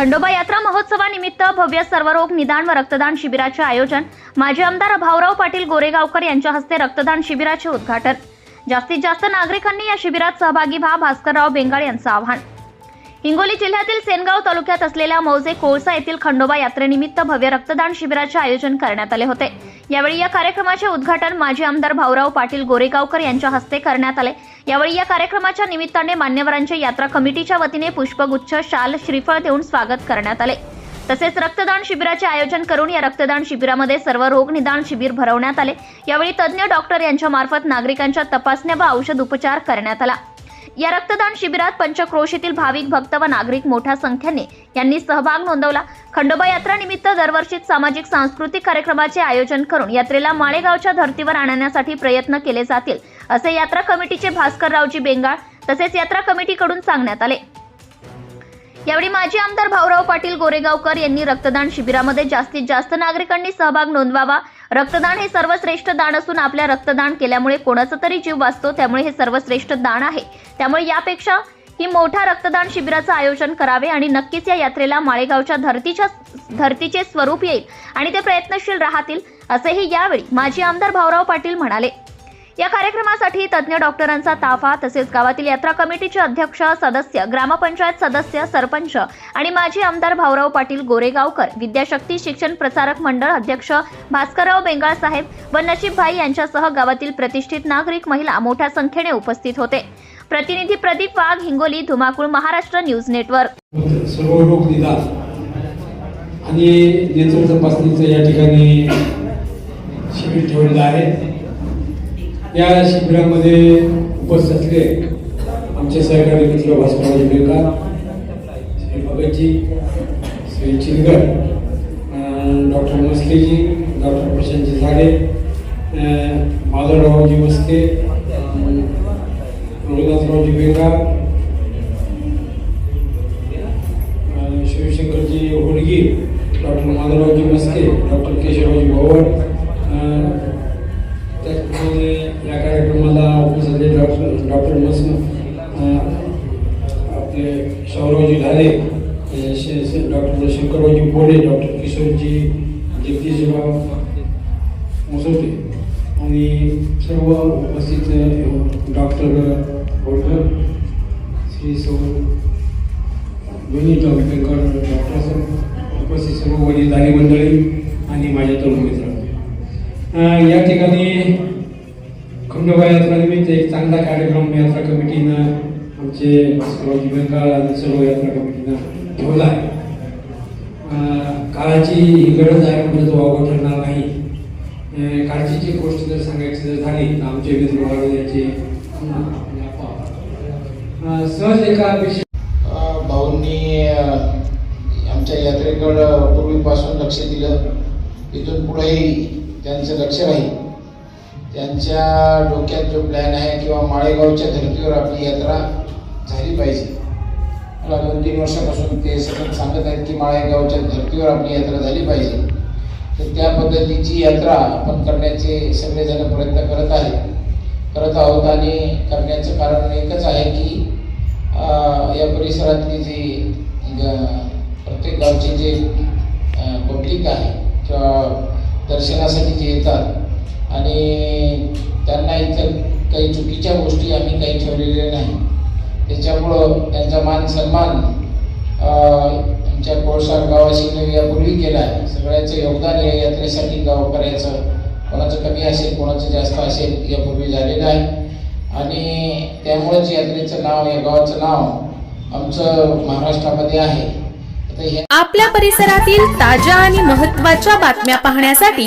खंडोबा यात्रा महोत्सवानिमित्त भव्य सर्वरोग निदान व रक्तदान शिबिराचे आयोजन माजी आमदार भाऊराव पाटील गोरेगावकर यांच्या हस्ते रक्तदान शिबिराचे उद्घाटन. जास्तीत जास्त नागरिकांनी या शिबिरात सहभागी व्हा भास्करराव बेंगाळ यांचं आवाहन. हिंगोली जिल्ह्यातील सेनगाव तालुक्यात असलेल्या मौजे कोळसा येथील खंडोबा यात्रेनिमित्त भव्य रक्तदान शिबिराचे आयोजन करण्यात आले होते. यावेळी या कार्यक्रमाचे उद्घाटन माजी आमदार भाऊराव पाटील गोरेगावकर यांच्या हस्ते करण्यात आले. यावेळी या कार्यक्रमाच्या निमित्ताने मान्यवरांचे यात्रा कमिटीच्या वतीने पुष्पगुच्छ शाल श्रीफळ देऊन स्वागत करण्यात आले. तसेच रक्तदान शिबिराचे आयोजन करून या रक्तदान शिबिरामध्ये सर्व रोग निदान शिबिर भरवण्यात आले. यावेळी तज्ज्ञ डॉक्टर यांच्यामार्फत नागरिकांच्या तपासण्या व औषध उपचार करण्यात आला. या रक्तदान शिबिरात पंचक्रोशीतील भाविक भक्त व नागरिक मोठ्या संख्येने यांनी सहभाग नोंदवला. खंडोबा यात्रा निमित्त सामाजिक सांस्कृतिक कार्यक्रमाचे आयोजन करून यात्रेला माळेगावच्या धर्तीवर आणण्यासाठी प्रयत्न केले जातील असे यात्रा कमिटीचे भास्कररावजी बेंगाळ तसेच यात्रा कमिटीकडून सांगण्यात आले. यावेळी माजी आमदार भाऊराव पाटील गोरेगावकर यांनी रक्तदान शिबिरामध्ये जास्तीत जास्त नागरिकांनी सहभाग नोंदवावा रक्तदान हे सर्वश्रेष्ठ दान असून आपल्या रक्तदान केल्यामुळे कोणाचा तरी जीव वाचतो त्यामुळे हे सर्वश्रेष्ठ दान आहे. त्यामुळे यापेक्षा ही मोठा रक्तदान शिबिराचं आयोजन करावे आणि नक्कीच या यात्रेला माळेगावच्या धरतीच्या धरतीचे स्वरूप येईल आणि ते प्रयत्नशील राहतील असेही यावेळी माजी आमदार भाऊराव पाटील म्हणाले. या कार्यक्रमासाठी तज्ज्ञ डॉक्टरांचा ताफा तसेच गावातील यात्रा कमिटीचे अध्यक्ष सदस्य ग्रामपंचायत सदस्य सरपंच आणि माजी आमदार भाऊराव पाटील गोरेगावकर विद्याशक्ती शिक्षण प्रसारक मंडळ अध्यक्ष भास्करराव बेंगाळ साहेब व नशीबभाई यांच्यासह गावातील प्रतिष्ठित नागरिक महिला मोठ्या संख्येने उपस्थित होते. प्रतिनिधी प्रदीप वाघ हिंगोली धुमाकूळ महाराष्ट्र न्यूज नेटवर्क. सर्व रोग निदान. आणि नेत्र तपासणीचं या ठिकाणी शिबिर ठेवलेलं आहे. या शिबिरामध्ये उपस्थित असले आमचे सहकारी मित्र Bhaskarrao Bekar Shri Bhagatji Shri Chilgar doctor Maskeji doctor Prashantji Zade Madhavraoji Maske Raghunathraoji Bekar Shivshankarji Hodgi doctor Madhavraoji Maske doctor Keshavraoji Bhowad त्याचप्रमाणे या कार्यक्रमाला उपस्थित डॉक्टर डॉक्टर मसन आपले शाहरावजी ढाले डॉक्टर शंकररावजी बोडे डॉक्टर किशोरजी जगदीशराव मुसोटे आणि सर्व उपस्थित डॉक्टर होळकर श्री सौ दोन्ही बेंकर डॉक्टर सर उपस्थित सर्व वडीलधारी मंडळी आणि माझ्या तरुण मित्र या ठिकाणी खंडोबा यात्रानिमित्त एक चांगला कार्यक्रम यात्रा कमिटीनं. आमचे सर्व बेंगाळ सर्व यात्रा कमिटीनं ठेवला आहे. काळाची ही गरज आहे म्हणजे तो अवघड ठरणार नाही. काळची काळजीची गोष्ट जर सांगायची जर झाली तर आमचे मित्र वर्ग याचे सहज एका भाऊंनी आमच्या यात्रेकडं पूर्वीपासून लक्ष दिलं. इथून पुढेही त्यांचं लक्ष राहील. त्यांच्या डोक्यात जो प्लॅन आहे किंवा माळेगावच्या धर्तीवर आपली यात्रा झाली पाहिजे. मला दोन तीन वर्षापासून ते सतत सांगत आहेत की माळेगावच्या धर्तीवर आपली यात्रा झाली पाहिजे. तर त्या पद्धतीची यात्रा आपण करण्याचे सगळेजण प्रयत्न करत आहेत. करत आहोत आणि करण्याचं कारण एकच आहे की या परिसरातली जी ग- प्रत्येक गावचे जे पब्लिक आहे किंवा दर्शनासाठी जे येतात आणि त्यांना इथं काही चुकीच्या गोष्टी आम्ही काही ठेवलेल्या नाही. त्याच्यामुळं त्यांचा मान सन्मान आमच्या कोळसा गावाशी यापूर्वी केला आहे. सगळ्याचं योगदान या यात्रेसाठी गावकऱ्याचं कोणाचं कमी असेल कोणाचं जास्त असेल यापूर्वी झालेलं आहे. आणि त्यामुळेच यात्रेचं नाव या गावाचं नाव आमचं महाराष्ट्रामध्ये आहे. आपल्या परिसरातील ताज्या आणि महत्त्वाच्या बातम्या पाहण्यासाठी